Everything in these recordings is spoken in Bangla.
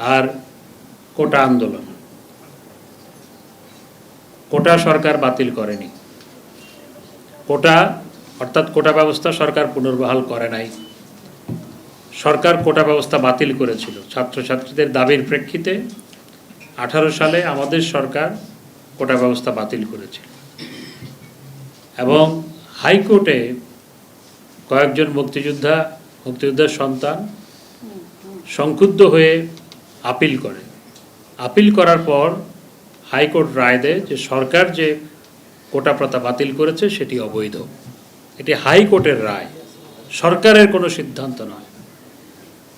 আর কোটা আন্দোলন। কোটা সরকার বাতিল করেনি। কোটা অর্থাৎ কোটা ব্যবস্থা সরকার পুনর্বহাল করে নাই। সরকার কোটা ব্যবস্থা বাতিল করেছিল। ছাত্রছাত্রীদের দাবির প্রেক্ষিতে আঠারো সালে আমাদের সরকার কোটা ব্যবস্থা বাতিল করেছিল। এবং হাইকোর্টে কয়েকজন মুক্তিযোদ্ধা মুক্তিযোদ্ধার সন্তান সংক্ষুব্ধ হয়ে আপিল করে। আপিল করার পর হাইকোর্ট রায় দেয় যে সরকার যে কোটা প্রথা বাতিল করেছে সেটি অবৈধ। এটি হাইকোর্টের রায়। সরকারের কোনো সিদ্ধান্ত নয়।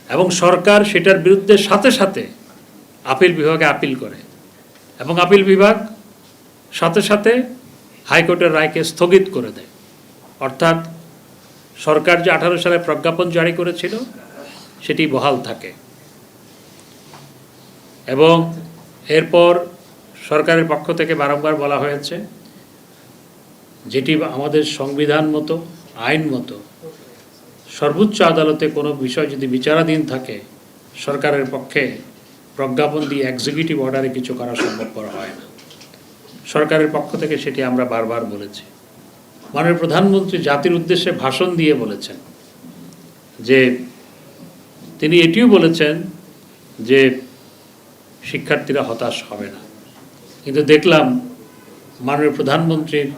এবং সরকার সেটার বিরুদ্ধে সাথে সাথে আপিল বিভাগে আপিল করে। এবং আপিল বিভাগ সাথে সাথে হাইকোর্টের রায়কে স্থগিত করে দেয়। অর্থাৎ সরকার যে আঠারো সালে প্রজ্ঞাপন জারি করেছিল, সেটি বহাল থাকে। এবং এরপর সরকারের পক্ষ থেকে বারংবার বলা হয়েছে, যেটি আমাদের সংবিধান মতো, আইন মতো, সর্বোচ্চ আদালতে কোনো বিষয় যদি বিচারাধীন থাকে, সরকারের পক্ষে প্রজ্ঞাপন দিয়ে এক্সিকিউটিভ অর্ডারে কিছু করা সম্ভবপর হয় না। সরকারের পক্ষ থেকে সেটি আমরা বারবার বলেছি। মাননীয় প্রধানমন্ত্রী জাতির উদ্দেশ্যে ভাষণ দিয়ে বলেছেন যে, তিনি এটিও বলেছেন যে শিক্ষার্থীরা হতাশ হবে না। কিন্তু দেখলাম মাননীয় প্রধানমন্ত্রীর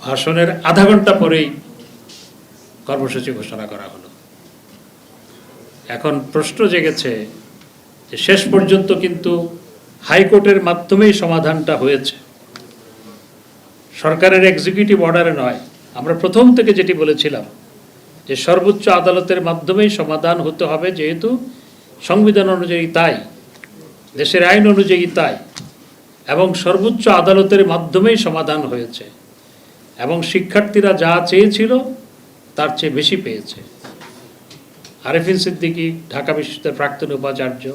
ভাষণের আধা ঘণ্টা পরেই কর্মসূচি ঘোষণা করা হলো। এখন প্রশ্ন জেগেছে যে শেষ পর্যন্ত কিন্তু হাইকোর্টের মাধ্যমেই সমাধানটা হয়েছে। সরকারের এক্সিকিউটিভ অর্ডারে নয়। আমরা প্রথম থেকে যেটি বলেছিলাম যে সর্বোচ্চ আদালতের মাধ্যমেই সমাধান হতে হবে, যেহেতু সংবিধান অনুযায়ী তাই। দেশের আইন অনুযায়ী তাই। এবং সর্বোচ্চ আদালতের মাধ্যমেই সমাধান হয়েছে। এবং শিক্ষার্থীরা যা চেয়েছিল, তার চেয়ে বেশি পেয়েছে। আরেফিন সিদ্দিকী, ঢাকা বিশ্ববিদ্যালয়ের প্রাক্তন উপাচার্য,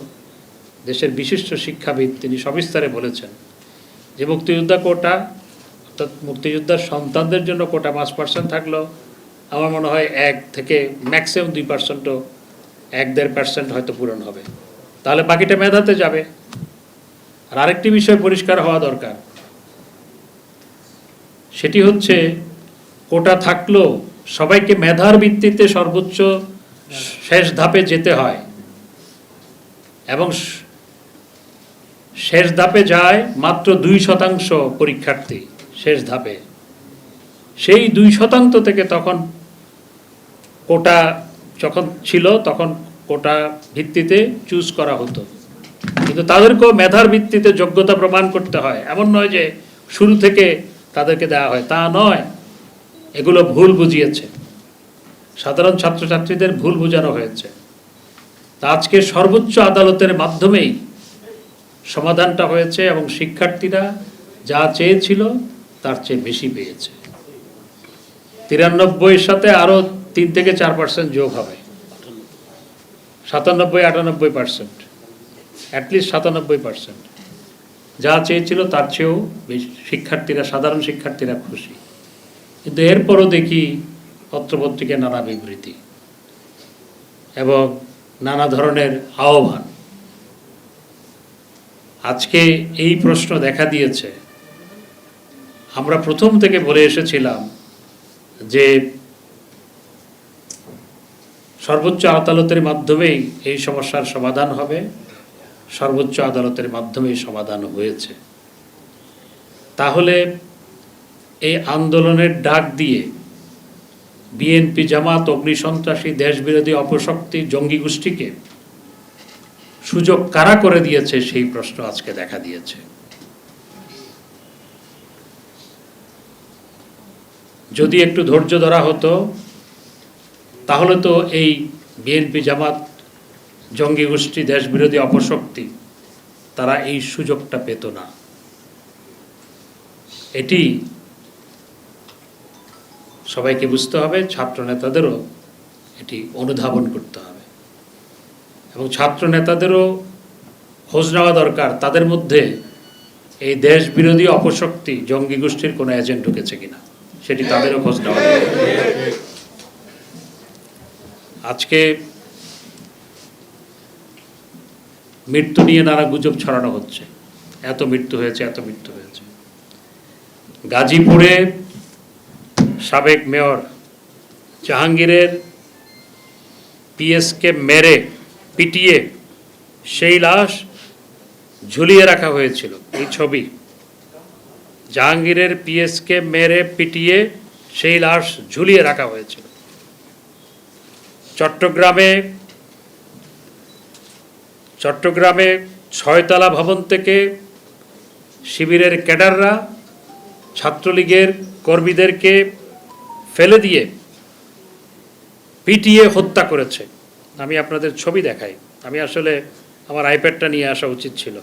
দেশের বিশিষ্ট শিক্ষাবিদ, তিনি সবিস্তারে বলেছেন যে, মুক্তিযোদ্ধা কোটা, অর্থাৎ মুক্তিযোদ্ধার সন্তানদের জন্য কোটা পাঁচ পার্সেন্ট থাকল। আমার মনে হয় এক থেকে ম্যাক্সিমাম দুই পার্সেন্টও এক দেড় পার্সেন্ট হয়তো পূরণ হবে। তাহলে বাকিটা মেধাতে যাবে। আর আরেকটি বিষয় পরিষ্কার হওয়া দরকার। সেটি হচ্ছে, কোটা থাকলেও সবাইকে মেধার ভিত্তিতে সর্বোচ্চ শেষ ধাপে যেতে হয়। এবং শেষ ধাপে যায় মাত্র দুই শতাংশ পরীক্ষার্থী শেষ ধাপে। সেই দুই শতাংশ থেকে তখন কোটা যখন ছিল, তখন কোটা ভিত্তিতে চুজ করা হতো। কিন্তু তাদেরকেও মেধার ভিত্তিতে যোগ্যতা প্রমাণ করতে হয়। এমন নয় যে শুরু থেকে তাদেরকে দেওয়া হয়, তা নয়। এগুলো ভুল বুঝিয়েছে। সাধারণ ছাত্রছাত্রীদের ভুল বোঝানো হয়েছে। তা আজকে সর্বোচ্চ আদালতের মাধ্যমেই সমাধানটা হয়েছে এবং শিক্ষার্থীরা যা চেয়েছিল, তার চেয়ে বেশি পেয়েছে। তিরানব্বইয়ের সাথে আরও তিন থেকে চার পার্সেন্ট যোগ হবে। সাতানব্বই, আটানব্বই পার্সেন্ট। অ্যাটলিস্ট সাতানব্বই পার্সেন্ট। যা চেয়েছিল তার চেয়েও শিক্ষার্থীরা, সাধারণ শিক্ষার্থীরা খুশি। কিন্তু এরপরও দেখি পত্রপত্রিকায় নানা বিবৃতি এবং নানা ধরনের আহ্বান। আজকে এই প্রশ্ন দেখা দিয়েছে। আমরা প্রথম থেকে বলে এসেছিলাম যে সর্বোচ্চ আদালতের মাধ্যমেই এই সমস্যার সমাধান হবে। সর্বোচ্চ আদালতের মাধ্যমেই সমাধান হয়েছে। তাহলে এই আন্দোলনের ডাক দিয়ে বিএনপি জামাত, অগ্নিসন্ত্রাসী, দেশবিরোধী, অপশক্তি, জঙ্গি গোষ্ঠীকে সুযোগ কারা করে দিয়েছে সেই প্রশ্ন আজকে দেখা দিয়েছে। যদি একটু ধৈর্য ধরা হতো তাহলে তো এই বিএনপি জামাত, জঙ্গি গোষ্ঠী, দেশবিরোধী অপশক্তি, তারা এই সুযোগটা পেত না। এটি সবাইকে বুঝতে হবে ছাত্র নেতাদেরও এটি অনুধাবন করতে হবে। এবং ছাত্র নেতাদেরও খোঁজ নেওয়া দরকার, তাদের মধ্যে এই দেশ বিরোধী অপশক্তি, জঙ্গি গোষ্ঠীর কোনো এজেন্ট ঢুকেছে কিনা, সেটি তাদেরও খোঁজ নেওয়া দরকার। আজকে মৃত্যু নিয়ে নানা গুজব ছড়ানো হচ্ছে। এত মৃত্যু হয়েছে, এত মৃত্যু হয়েছে। গাজীপুরে সাবেক মেয়র জাহাঙ্গীরের পিএসকে মেরে, পিটিয়ে সেই লাশ ঝুলিয়ে রাখা হয়েছিল। এই ছবি জাহাঙ্গীরের পিএসকে মেরে, পিটিয়ে সেই লাশ ঝুলিয়ে রাখা হয়েছিল। চট্টগ্রামে চট্টগ্রামে ছয়তলা ভবন থেকে শিবিরের ক্যাডাররা, ছাত্রলীগের কর্মীদেরকে ফেলে দিয়ে পিটিয়ে হত্যা করেছে। আমি আপনাদের ছবি দেখাই। আমি আসলে আমার আইপ্যাডটা নিয়ে আসা উচিত ছিল।